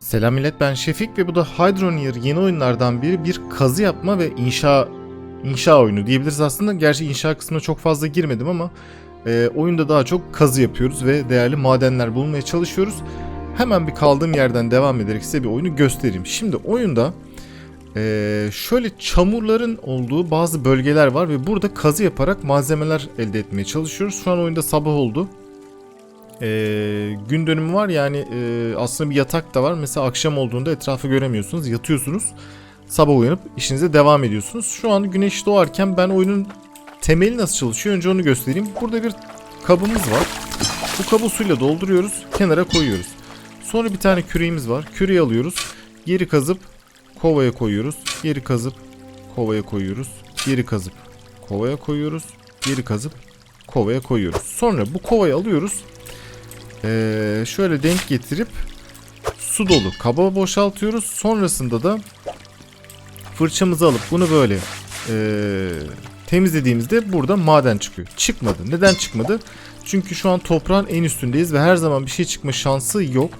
Selam millet ben Şefik ve bu da Hydroneer yeni oyunlardan biri bir kazı yapma ve inşa inşa oyunu diyebiliriz aslında. Gerçi inşa kısmına çok fazla girmedim ama e, oyunda daha çok kazı yapıyoruz ve değerli madenler bulmaya çalışıyoruz. Hemen bir kaldığım yerden devam ederek size bir oyunu göstereyim. Şimdi oyunda e, şöyle çamurların olduğu bazı bölgeler var ve burada kazı yaparak malzemeler elde etmeye çalışıyoruz. Şu an oyunda sabah oldu e, gün dönümü var yani e, aslında bir yatak da var. Mesela akşam olduğunda etrafı göremiyorsunuz, yatıyorsunuz. Sabah uyanıp işinize devam ediyorsunuz. Şu an güneş doğarken ben oyunun temeli nasıl çalışıyor önce onu göstereyim. Burada bir kabımız var. Bu kabı suyla dolduruyoruz, kenara koyuyoruz. Sonra bir tane küreğimiz var. Küreği alıyoruz. Geri kazıp kovaya koyuyoruz. Geri kazıp kovaya koyuyoruz. Geri kazıp kovaya koyuyoruz. Geri kazıp kovaya koyuyoruz. Sonra bu kovayı alıyoruz. Ee, şöyle denk getirip su dolu kaba boşaltıyoruz. Sonrasında da fırçamızı alıp bunu böyle ee, temizlediğimizde burada maden çıkıyor. Çıkmadı. Neden çıkmadı? Çünkü şu an toprağın en üstündeyiz ve her zaman bir şey çıkma şansı yok.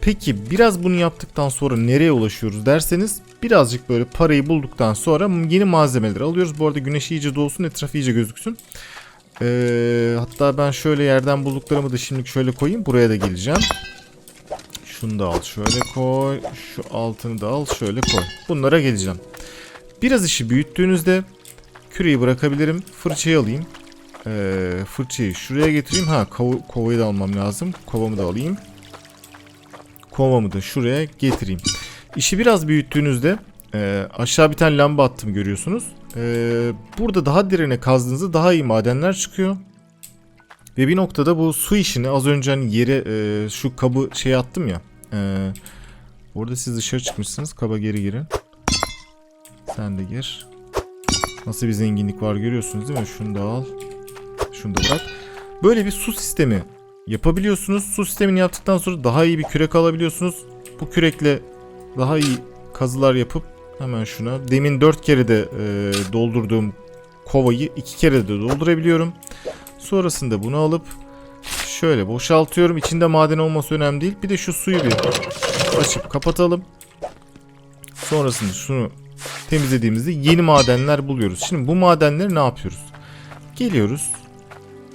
Peki biraz bunu yaptıktan sonra nereye ulaşıyoruz derseniz birazcık böyle parayı bulduktan sonra yeni malzemeleri alıyoruz. Bu arada güneş iyice doğsun etraf iyice gözüksün. Ee, hatta ben şöyle yerden bulduklarımı da şimdilik şöyle koyayım. Buraya da geleceğim. Şunu da al şöyle koy. Şu altını da al şöyle koy. Bunlara geleceğim. Biraz işi büyüttüğünüzde küreyi bırakabilirim. Fırçayı alayım. Ee, fırçayı şuraya getireyim. Ha kov kovayı da almam lazım. Kovamı da alayım. Kovamı da şuraya getireyim. İşi biraz büyüttüğünüzde e, aşağı bir tane lamba attım görüyorsunuz. E, burada daha derine kazdığınızda daha iyi madenler çıkıyor. Ve bir noktada bu su işini az önce hani yere e, şu kabı şey attım ya. E, burada siz dışarı çıkmışsınız. Kaba geri girin. Sen de gir. Nasıl bir zenginlik var görüyorsunuz değil mi? Şunu da al. Şunu da bırak. Böyle bir su sistemi yapabiliyorsunuz. Su sistemini yaptıktan sonra daha iyi bir kürek alabiliyorsunuz. Bu kürekle daha iyi kazılar yapıp hemen şuna demin 4 kere de e, doldurduğum kovayı 2 kere de doldurabiliyorum. Sonrasında bunu alıp şöyle boşaltıyorum. İçinde maden olması önemli değil. Bir de şu suyu bir açıp kapatalım. Sonrasında şunu temizlediğimizde yeni madenler buluyoruz. Şimdi bu madenleri ne yapıyoruz? Geliyoruz.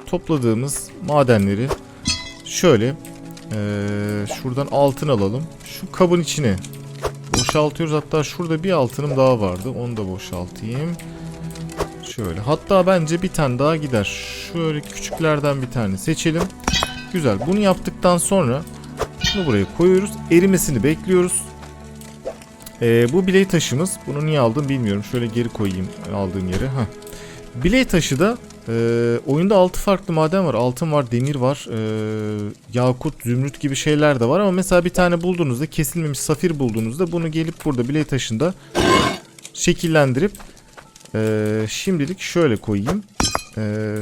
Topladığımız madenleri şöyle eee, şuradan altın alalım. Şu kabın içine boşaltıyoruz. Hatta şurada bir altınım daha vardı. Onu da boşaltayım. Şöyle. Hatta bence bir tane daha gider. Şöyle küçüklerden bir tane seçelim. Güzel. Bunu yaptıktan sonra bunu buraya koyuyoruz. Erimesini bekliyoruz. Ee, bu biley taşımız. Bunu niye aldım bilmiyorum. Şöyle geri koyayım aldığım yere. Heh. Biley taşı da e, oyunda 6 farklı maden var. Altın var, demir var, e, yakut, zümrüt gibi şeyler de var. Ama mesela bir tane bulduğunuzda, kesilmemiş safir bulduğunuzda bunu gelip burada biley taşında şekillendirip e, şimdilik şöyle koyayım. E,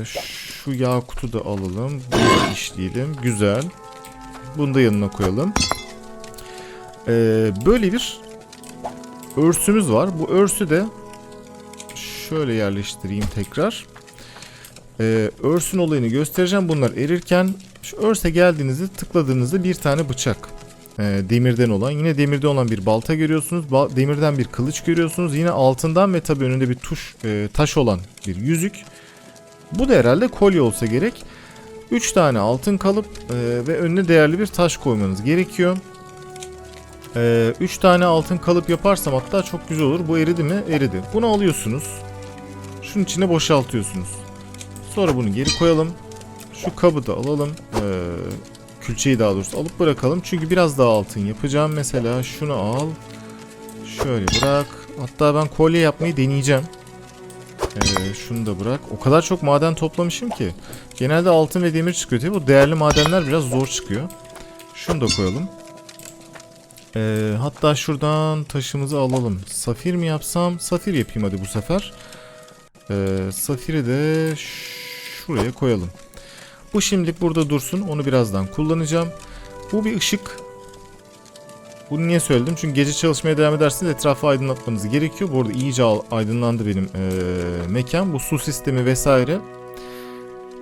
şu yakutu da alalım. Bunu işleyelim. Güzel. Bunu da yanına koyalım. E, böyle bir örsümüz var. Bu örsü de şöyle yerleştireyim tekrar. Ee, örsün olayını göstereceğim. Bunlar erirken şu örse geldiğinizde tıkladığınızda bir tane bıçak. Ee, demirden olan. Yine demirden olan bir balta görüyorsunuz. Ba- demirden bir kılıç görüyorsunuz. Yine altından ve tabi önünde bir tuş e, taş olan bir yüzük. Bu da herhalde kolye olsa gerek. 3 tane altın kalıp e, ve önüne değerli bir taş koymanız gerekiyor. 3 tane altın kalıp yaparsam hatta çok güzel olur. Bu eridi mi? Eridi. Bunu alıyorsunuz. Şunun içine boşaltıyorsunuz. Sonra bunu geri koyalım. Şu kabı da alalım. Ee, külçeyi daha doğrusu alıp bırakalım. Çünkü biraz daha altın yapacağım. Mesela şunu al. Şöyle bırak. Hatta ben kolye yapmayı deneyeceğim. Ee, şunu da bırak. O kadar çok maden toplamışım ki. Genelde altın ve demir çıkıyor. Tabii bu değerli madenler biraz zor çıkıyor. Şunu da koyalım. Ee, hatta şuradan taşımızı alalım. Safir mi yapsam? Safir yapayım hadi bu sefer. Ee, safiri de şuraya koyalım. Bu şimdilik burada dursun. Onu birazdan kullanacağım. Bu bir ışık. Bunu niye söyledim? Çünkü gece çalışmaya devam ederseniz etrafı aydınlatmanız gerekiyor. Bu arada iyice aydınlandı benim ee, mekan. Bu su sistemi vesaire.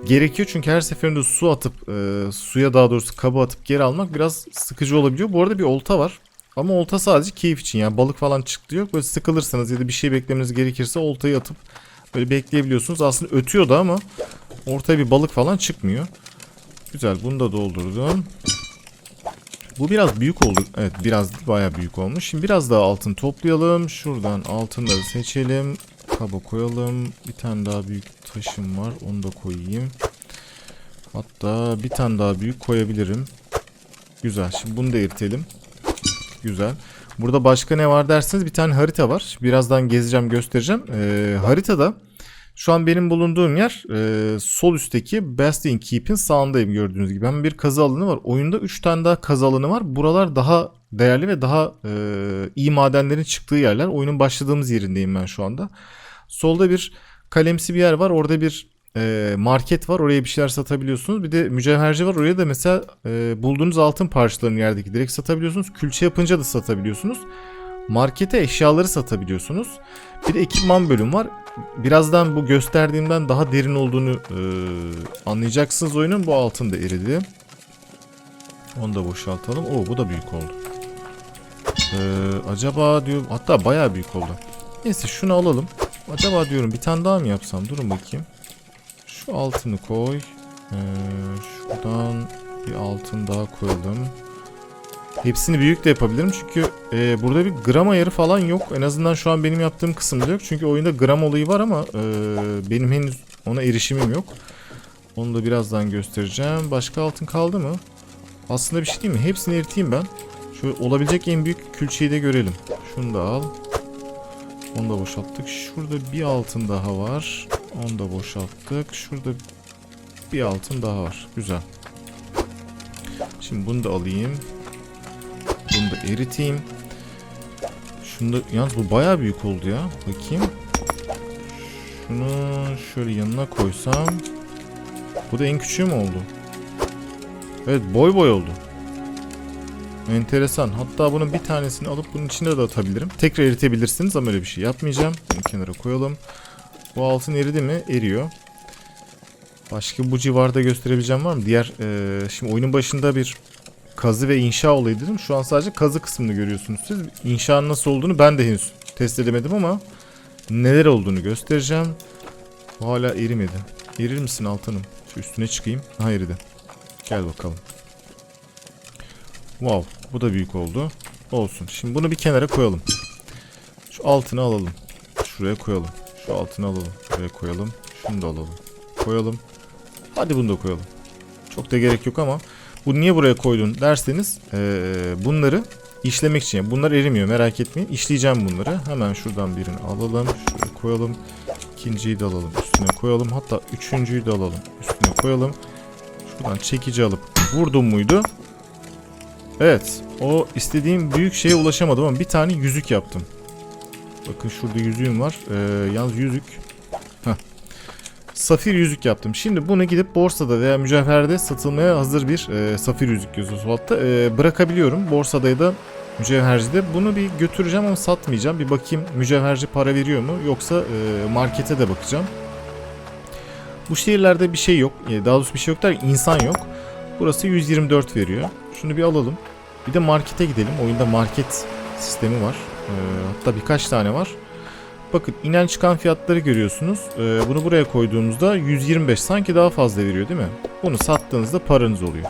gerekiyor. Çünkü her seferinde su atıp e, suya daha doğrusu kaba atıp geri almak biraz sıkıcı olabiliyor. Bu arada bir olta var. Ama olta sadece keyif için yani balık falan çıktı yok. Böyle sıkılırsanız ya da bir şey beklemeniz gerekirse oltayı atıp böyle bekleyebiliyorsunuz. Aslında ötüyor da ama ortaya bir balık falan çıkmıyor. Güzel bunu da doldurdum. Bu biraz büyük oldu. Evet biraz bayağı büyük olmuş. Şimdi biraz daha altın toplayalım. Şuradan altınları seçelim. Kaba koyalım. Bir tane daha büyük taşım var. Onu da koyayım. Hatta bir tane daha büyük koyabilirim. Güzel. Şimdi bunu da eritelim. Güzel. Burada başka ne var derseniz bir tane harita var. Birazdan gezeceğim göstereceğim. Ee, haritada şu an benim bulunduğum yer e, sol üstteki Bastion Keep'in sağındayım gördüğünüz gibi. Hemen bir kazı alanı var. Oyunda 3 tane daha kazı alanı var. Buralar daha değerli ve daha e, iyi madenlerin çıktığı yerler. Oyunun başladığımız yerindeyim ben şu anda. Solda bir kalemsi bir yer var. Orada bir e, market var. Oraya bir şeyler satabiliyorsunuz. Bir de mücevherci var. Oraya da mesela e, bulduğunuz altın parçalarını yerdeki direkt satabiliyorsunuz. Külçe yapınca da satabiliyorsunuz. Markete eşyaları satabiliyorsunuz. Bir de ekipman bölüm var. Birazdan bu gösterdiğimden daha derin olduğunu e, anlayacaksınız oyunun. Bu altın da eridi. Onu da boşaltalım. Oo bu da büyük oldu. E, acaba diyorum hatta bayağı büyük oldu. Neyse şunu alalım. Acaba diyorum bir tane daha mı yapsam? Durun bakayım. Şu altını koy. Ee, şuradan bir altın daha koyalım. Hepsini büyük de yapabilirim çünkü e, burada bir gram ayarı falan yok. En azından şu an benim yaptığım kısımda yok. Çünkü oyunda gram olayı var ama e, benim henüz ona erişimim yok. Onu da birazdan göstereceğim. Başka altın kaldı mı? Aslında bir şey değil mi? Hepsini eriteyim ben. Şöyle olabilecek en büyük külçeyi de görelim. Şunu da al. Onu da boşalttık. Şurada bir altın daha var. Onu da boşalttık. Şurada bir altın daha var. Güzel. Şimdi bunu da alayım. Bunu da eriteyim. Şunu da yalnız bu bayağı büyük oldu ya. Bakayım. Şunu şöyle yanına koysam. Bu da en küçüğü mü oldu? Evet boy boy oldu. Enteresan. Hatta bunun bir tanesini alıp bunun içine de atabilirim. Tekrar eritebilirsiniz ama öyle bir şey yapmayacağım. Bunu kenara koyalım. Bu altın eridi mi? Eriyor. Başka bu civarda gösterebileceğim var mı? Diğer e, şimdi oyunun başında bir kazı ve inşa olayı dedim. Şu an sadece kazı kısmını görüyorsunuz siz. İnşanın nasıl olduğunu ben de henüz test edemedim ama neler olduğunu göstereceğim. Bu hala erimedi. Erir misin altınım? Şu üstüne çıkayım. Ha eridi. Gel bakalım. Wow. Bu da büyük oldu. Olsun. Şimdi bunu bir kenara koyalım. Şu altını alalım. Şuraya koyalım. Şu altını alalım. Buraya koyalım. Şunu da alalım. Koyalım. Hadi bunu da koyalım. Çok da gerek yok ama bu niye buraya koydun derseniz ee, bunları işlemek için. Bunlar erimiyor merak etmeyin. İşleyeceğim bunları. Hemen şuradan birini alalım. Şuraya koyalım. İkinciyi de alalım. Üstüne koyalım. Hatta üçüncüyü de alalım. Üstüne koyalım. Şuradan çekici alıp vurdum muydu? Evet. O istediğim büyük şeye ulaşamadım ama bir tane yüzük yaptım. Bakın şurada yüzüğüm var. Ee, yalnız yüzük. Safir yüzük yaptım. Şimdi bunu gidip borsada veya mücevherde satılmaya hazır bir e, safir yüzük gözü hatta e, bırakabiliyorum. Borsada ya da mücevhercide. Bunu bir götüreceğim ama satmayacağım. Bir bakayım mücevherci para veriyor mu yoksa e, markete de bakacağım. Bu şehirlerde bir şey yok. E, Daha doğrusu bir şey yok der insan yok. Burası 124 veriyor. Şunu bir alalım. Bir de markete gidelim. Oyunda market sistemi var. Ee, hatta birkaç tane var. Bakın inen çıkan fiyatları görüyorsunuz. Ee, bunu buraya koyduğumuzda 125 sanki daha fazla veriyor değil mi? Bunu sattığınızda paranız oluyor.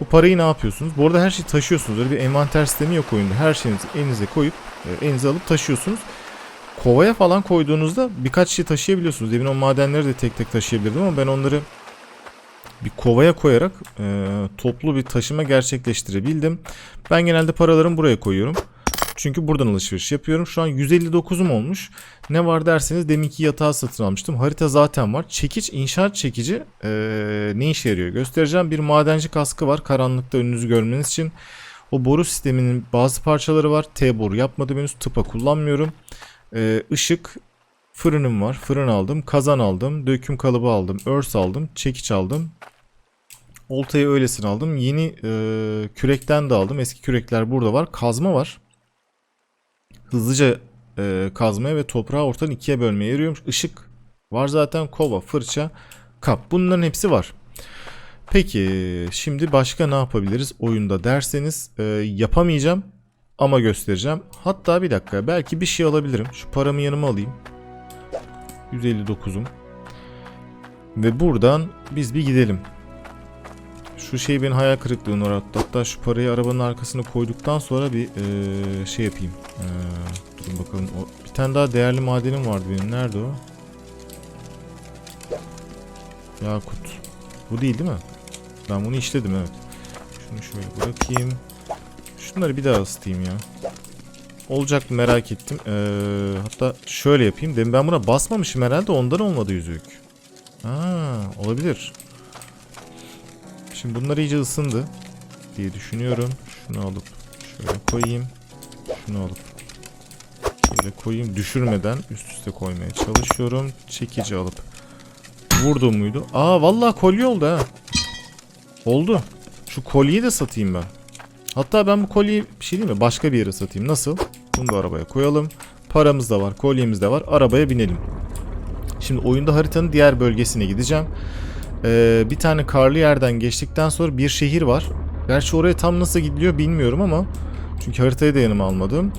Bu parayı ne yapıyorsunuz? Bu arada her şeyi taşıyorsunuz. Öyle bir envanter sistemi yok oyunda. Her şeyinizi elinize koyup e, elinize alıp taşıyorsunuz. Kovaya falan koyduğunuzda birkaç şey taşıyabiliyorsunuz. Demin o madenleri de tek tek taşıyabilirdim ama ben onları bir kovaya koyarak e, toplu bir taşıma gerçekleştirebildim. Ben genelde paralarımı buraya koyuyorum. Çünkü buradan alışveriş yapıyorum. Şu an 159'um olmuş. Ne var derseniz deminki yatağı satın almıştım. Harita zaten var. Çekiç, inşaat çekici e, ne işe yarıyor? Göstereceğim. Bir madenci kaskı var. Karanlıkta önünüzü görmeniz için. O boru sisteminin bazı parçaları var. T boru yapmadım henüz. Tıpa kullanmıyorum. E, ışık, fırınım var. Fırın aldım. Kazan aldım. Döküm kalıbı aldım. Örs aldım. Çekiç aldım. Oltayı öylesine aldım. Yeni e, kürekten de aldım. Eski kürekler burada var. Kazma var. Hızlıca e, kazmaya ve toprağı ortadan ikiye bölmeye yarıyormuş. Işık var zaten. Kova, fırça. kap. Bunların hepsi var. Peki şimdi başka ne yapabiliriz oyunda derseniz e, yapamayacağım ama göstereceğim. Hatta bir dakika belki bir şey alabilirim. Şu paramı yanıma alayım. 159'um. Ve buradan biz bir gidelim. Şu şey beni hayal kırıklığına uğrattı. Hatta şu parayı arabanın arkasına koyduktan sonra bir e, şey yapayım. E, durun bakalım. O, bir tane daha değerli madenim vardı benim. Nerede o? Yakut. Bu değil değil mi? Ben bunu işledim evet. Şunu şöyle bırakayım. Şunları bir daha ısıtayım ya. Olacak mı merak ettim. Ee, hatta şöyle yapayım. Demin ben buna basmamışım herhalde ondan olmadı yüzük. Ha, olabilir. Şimdi bunlar iyice ısındı diye düşünüyorum. Şunu alıp şöyle koyayım. Şunu alıp şöyle koyayım. Düşürmeden üst üste koymaya çalışıyorum. Çekici alıp vurdum muydu? Aa vallahi kolye oldu ha. Oldu. Şu kolyeyi de satayım ben. Hatta ben bu kolyeyi bir şey değil mi? Başka bir yere satayım. Nasıl? Bunu da arabaya koyalım. Paramız da var, kolyemiz de var. Arabaya binelim. Şimdi oyunda haritanın diğer bölgesine gideceğim. Ee, bir tane karlı yerden geçtikten sonra bir şehir var. Gerçi oraya tam nasıl gidiliyor bilmiyorum ama çünkü haritayı da yanıma almadım.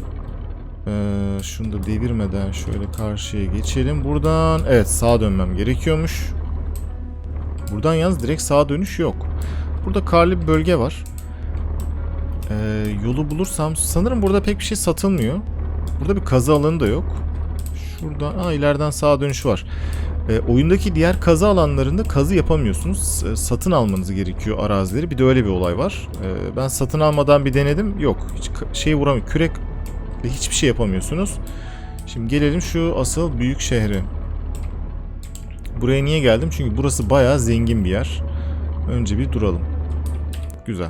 Ee, şunu da devirmeden şöyle karşıya geçelim. Buradan evet sağa dönmem gerekiyormuş. Buradan yalnız direkt sağa dönüş yok. Burada karlı bir bölge var. Ee, yolu bulursam sanırım burada pek bir şey satılmıyor. Burada bir kazı alanı da yok. Şuradan aa, ileriden sağa dönüş var. Ee, oyundaki diğer kazı alanlarında kazı yapamıyorsunuz. S- satın almanız gerekiyor arazileri. Bir de öyle bir olay var. Ee, ben satın almadan bir denedim. Yok. Hiç şey vuramıyor. Kürek hiçbir şey yapamıyorsunuz. Şimdi gelelim şu asıl büyük şehre. Buraya niye geldim? Çünkü burası bayağı zengin bir yer. Önce bir duralım. Güzel.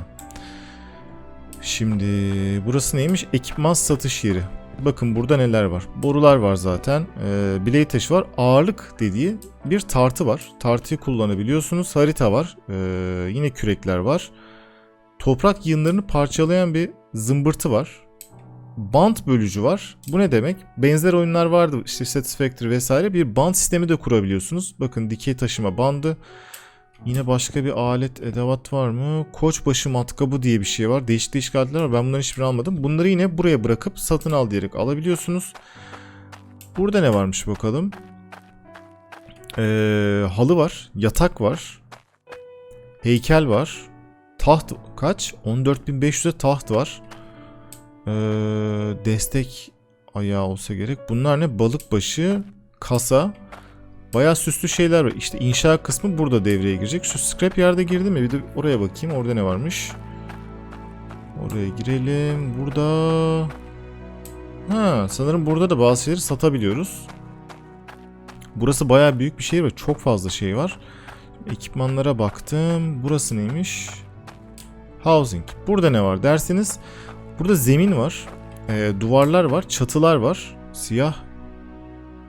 Şimdi burası neymiş? Ekipman satış yeri. Bakın burada neler var. Borular var zaten. Ee, biley taşı var. Ağırlık dediği bir tartı var. Tartıyı kullanabiliyorsunuz. Harita var. Ee, yine kürekler var. Toprak yığınlarını parçalayan bir zımbırtı var. Bant bölücü var. Bu ne demek? Benzer oyunlar vardı. İşte Satisfactory vesaire. Bir bant sistemi de kurabiliyorsunuz. Bakın dikey taşıma bandı. Yine başka bir alet edevat var mı? Koçbaşı matkabı diye bir şey var. Değişik değişik aletler var. Ben bunların hiçbirini almadım. Bunları yine buraya bırakıp satın al diyerek alabiliyorsunuz. Burada ne varmış bakalım. Ee, halı var. Yatak var. Heykel var. Taht kaç? 14.500'e taht var. Ee, destek ayağı olsa gerek. Bunlar ne? Balık başı, kasa. Bayağı süslü şeyler var. İşte inşa kısmı burada devreye girecek. Şu scrap yerde girdi mi? Bir de oraya bakayım. Orada ne varmış? Oraya girelim. Burada... Ha, sanırım burada da bazı şeyleri satabiliyoruz. Burası bayağı büyük bir şehir ve çok fazla şey var. Ekipmanlara baktım. Burası neymiş? Housing. Burada ne var derseniz burada zemin var. Ee, duvarlar var. Çatılar var. Siyah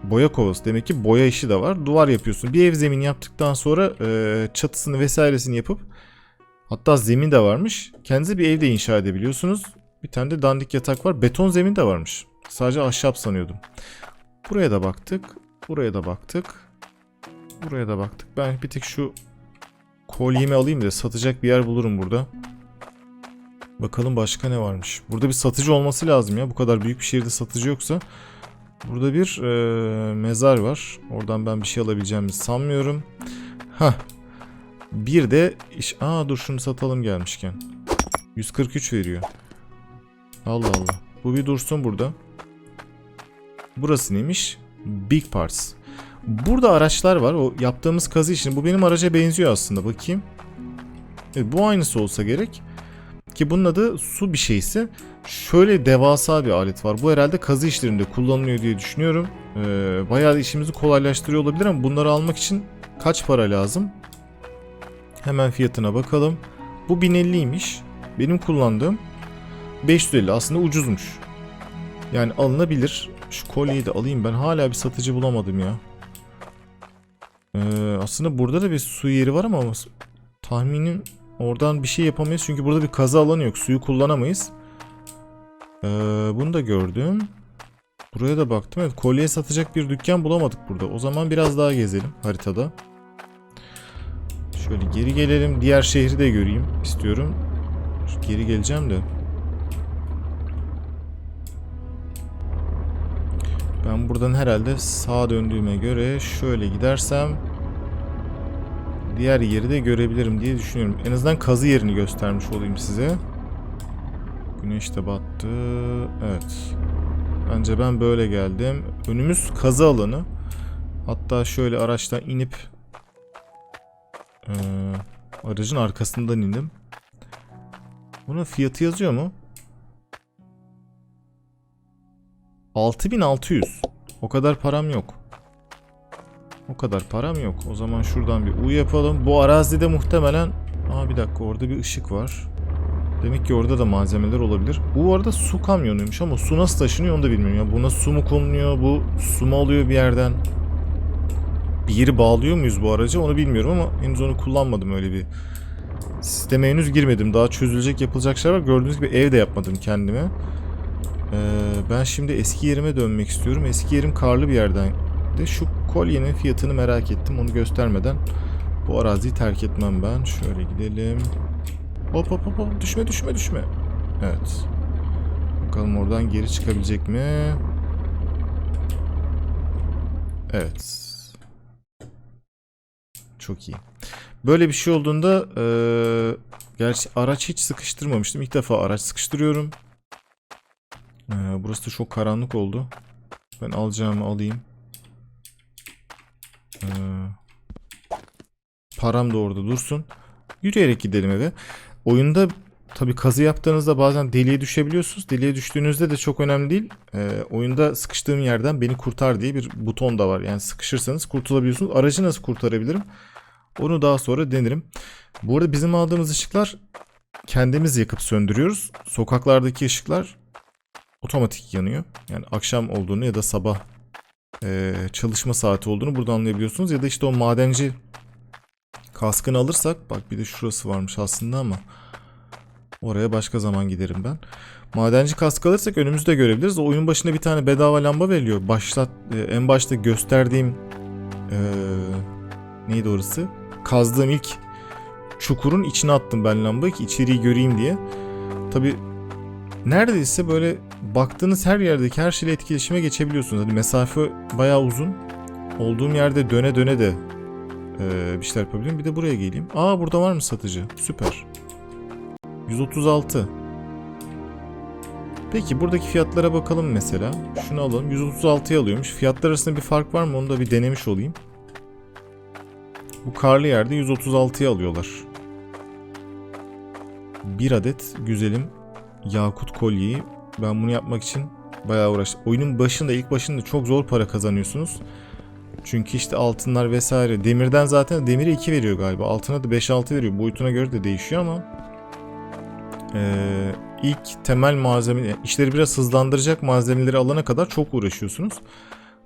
boya kovası. Demek ki boya işi de var. Duvar yapıyorsun. Bir ev zemin yaptıktan sonra e, çatısını vesairesini yapıp hatta zemin de varmış. Kendinize bir evde inşa edebiliyorsunuz. Bir tane de dandik yatak var. Beton zemin de varmış. Sadece ahşap sanıyordum. Buraya da baktık. Buraya da baktık. Buraya da baktık. Ben bir tek şu kolyemi alayım da satacak bir yer bulurum burada. Bakalım başka ne varmış. Burada bir satıcı olması lazım ya. Bu kadar büyük bir şehirde satıcı yoksa. Burada bir e, mezar var. Oradan ben bir şey alabileceğimi sanmıyorum. Ha. Bir de iş... Aa dur şunu satalım gelmişken. 143 veriyor. Allah Allah. Bu bir dursun burada. Burası neymiş? Big Parts. Burada araçlar var. O yaptığımız kazı için. Bu benim araca benziyor aslında. Bakayım. Evet, bu aynısı olsa gerek. Ki bunun adı su bir şeysi. Şöyle devasa bir alet var. Bu herhalde kazı işlerinde kullanılıyor diye düşünüyorum. Ee, bayağı işimizi kolaylaştırıyor olabilir ama bunları almak için kaç para lazım? Hemen fiyatına bakalım. Bu 1050'ymiş. Benim kullandığım 550. Aslında ucuzmuş. Yani alınabilir. Şu kolyeyi de alayım. Ben hala bir satıcı bulamadım ya. Ee, aslında burada da bir su yeri var ama tahminim oradan bir şey yapamayız. Çünkü burada bir kazı alanı yok. Suyu kullanamayız. Ee, bunu da gördüm. Buraya da baktım. Evet kolye satacak bir dükkan bulamadık burada. O zaman biraz daha gezelim haritada. Şöyle geri gelelim. Diğer şehri de göreyim istiyorum. Geri geleceğim de. Ben buradan herhalde sağa döndüğüme göre şöyle gidersem diğer yeri de görebilirim diye düşünüyorum. En azından kazı yerini göstermiş olayım size. Güneş de battı. Evet. Bence ben böyle geldim. Önümüz kazı alanı. Hatta şöyle araçtan inip eee, aracın arkasından indim. Bunun fiyatı yazıyor mu? 6600. O kadar param yok. O kadar param yok. O zaman şuradan bir U yapalım. Bu arazide muhtemelen... Aa bir dakika orada bir ışık var. Demek ki orada da malzemeler olabilir. Bu arada su kamyonuymuş ama su nasıl taşınıyor onu da bilmiyorum. Ya buna su mu konuluyor? Bu su mu alıyor bir yerden? Bir yeri bağlıyor muyuz bu araca onu bilmiyorum ama henüz onu kullanmadım öyle bir. Sisteme henüz girmedim. Daha çözülecek yapılacak şeyler var. Gördüğünüz gibi ev de yapmadım kendime. Ee, ben şimdi eski yerime dönmek istiyorum. Eski yerim karlı bir yerden. De şu kolyenin fiyatını merak ettim. Onu göstermeden bu araziyi terk etmem ben. Şöyle gidelim. Hop hop hop hop düşme düşme düşme. Evet. Bakalım oradan geri çıkabilecek mi? Evet. Çok iyi. Böyle bir şey olduğunda eee gerçi araç hiç sıkıştırmamıştım. İlk defa araç sıkıştırıyorum. Eee, burası da çok karanlık oldu. Ben alacağımı alayım. Eee, param da orada dursun. Yürüyerek gidelim eve. Oyunda tabi kazı yaptığınızda bazen deliğe düşebiliyorsunuz. Deliğe düştüğünüzde de çok önemli değil. Ee, oyunda sıkıştığım yerden beni kurtar diye bir buton da var. Yani sıkışırsanız kurtulabiliyorsunuz. Aracı nasıl kurtarabilirim? Onu daha sonra denerim. Bu arada bizim aldığımız ışıklar kendimiz yakıp söndürüyoruz. Sokaklardaki ışıklar otomatik yanıyor. Yani akşam olduğunu ya da sabah e, çalışma saati olduğunu burada anlayabiliyorsunuz. Ya da işte o madenci kaskını alırsak bak bir de şurası varmış aslında ama oraya başka zaman giderim ben. Madenci kask alırsak önümüzde görebiliriz. O oyun başında bir tane bedava lamba veriliyor. Başlat e, en başta gösterdiğim e, neydi orası? Kazdığım ilk çukurun içine attım ben lambayı ki içeriği göreyim diye. Tabi neredeyse böyle baktığınız her yerdeki her şeyle etkileşime geçebiliyorsunuz. Hani mesafe bayağı uzun. Olduğum yerde döne döne de ee, bir şeyler yapabilirim. Bir de buraya geleyim. Aa burada var mı satıcı? Süper. 136. Peki buradaki fiyatlara bakalım mesela. Şunu alalım. 136'ya alıyormuş. Fiyatlar arasında bir fark var mı? Onu da bir denemiş olayım. Bu karlı yerde 136'ya alıyorlar. Bir adet güzelim yakut kolyeyi ben bunu yapmak için bayağı uğraştım. Oyunun başında ilk başında çok zor para kazanıyorsunuz. Çünkü işte altınlar vesaire. Demirden zaten demiri 2 veriyor galiba. Altına da 5-6 veriyor. Boyutuna göre de değişiyor ama ee, ilk temel malzeme işleri biraz hızlandıracak malzemeleri alana kadar çok uğraşıyorsunuz.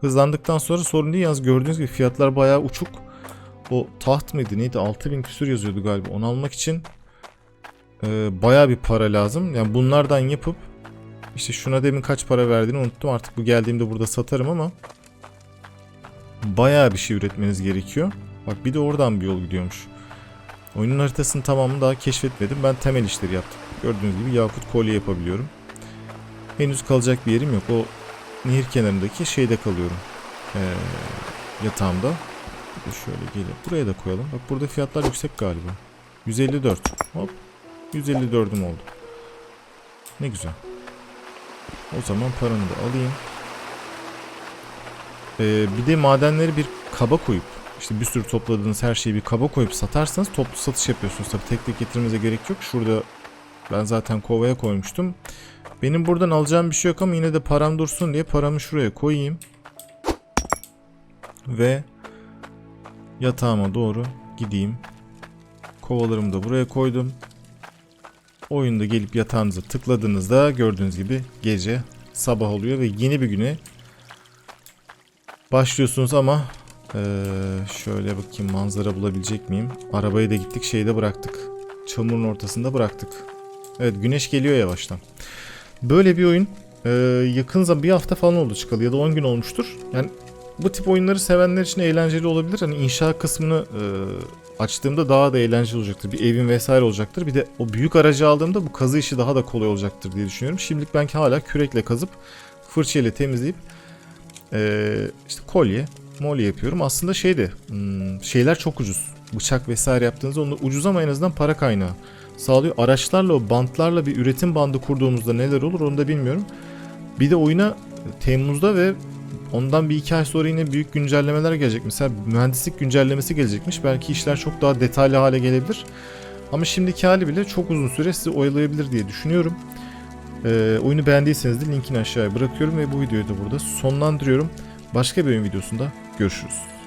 Hızlandıktan sonra sorun değil. Yalnız gördüğünüz gibi fiyatlar bayağı uçuk. O taht mıydı neydi 6000 küsür yazıyordu galiba. Onu almak için e, bayağı bir para lazım. Yani bunlardan yapıp işte şuna demin kaç para verdiğini unuttum. Artık bu geldiğimde burada satarım ama bayağı bir şey üretmeniz gerekiyor. Bak bir de oradan bir yol gidiyormuş. Oyunun haritasının tamamını daha keşfetmedim. Ben temel işleri yaptım. Gördüğünüz gibi yakut kolye yapabiliyorum. Henüz kalacak bir yerim yok. O nehir kenarındaki şeyde kalıyorum. Ee, yatağımda. Şöyle gelip buraya da koyalım. Bak burada fiyatlar yüksek galiba. 154. Hop. 154'üm oldu. Ne güzel. O zaman paranı da alayım. Ee, bir de madenleri bir kaba koyup işte bir sürü topladığınız her şeyi bir kaba koyup satarsanız toplu satış yapıyorsunuz. Tabi tek tek getirmenize gerek yok. Şurada ben zaten kovaya koymuştum. Benim buradan alacağım bir şey yok ama yine de param dursun diye paramı şuraya koyayım. Ve yatağıma doğru gideyim. Kovalarımı da buraya koydum. Oyunda gelip yatağınıza tıkladığınızda gördüğünüz gibi gece sabah oluyor ve yeni bir güne başlıyorsunuz ama eee, şöyle bakayım manzara bulabilecek miyim? Arabayı da gittik şeyde bıraktık. Çamurun ortasında bıraktık. Evet güneş geliyor yavaştan. Böyle bir oyun eee, yakın zaman bir hafta falan oldu çıkalı ya da 10 gün olmuştur. Yani bu tip oyunları sevenler için eğlenceli olabilir. Hani inşa kısmını eee, açtığımda daha da eğlenceli olacaktır. Bir evim vesaire olacaktır. Bir de o büyük aracı aldığımda bu kazı işi daha da kolay olacaktır diye düşünüyorum. Şimdilik ben hala kürekle kazıp fırçayla temizleyip ee, işte kolye, molye yapıyorum. Aslında şeyde hmm, şeyler çok ucuz. Bıçak vesaire yaptığınızda onu ucuz ama en azından para kaynağı sağlıyor. Araçlarla o bantlarla bir üretim bandı kurduğumuzda neler olur onu da bilmiyorum. Bir de oyuna Temmuz'da ve ondan bir iki ay sonra yine büyük güncellemeler gelecek. Mesela mühendislik güncellemesi gelecekmiş. Belki işler çok daha detaylı hale gelebilir. Ama şimdiki hali bile çok uzun süre sizi oyalayabilir diye düşünüyorum. Ee, oyunu beğendiyseniz de linkini aşağıya bırakıyorum ve bu videoyu da burada sonlandırıyorum. Başka bir oyun videosunda görüşürüz.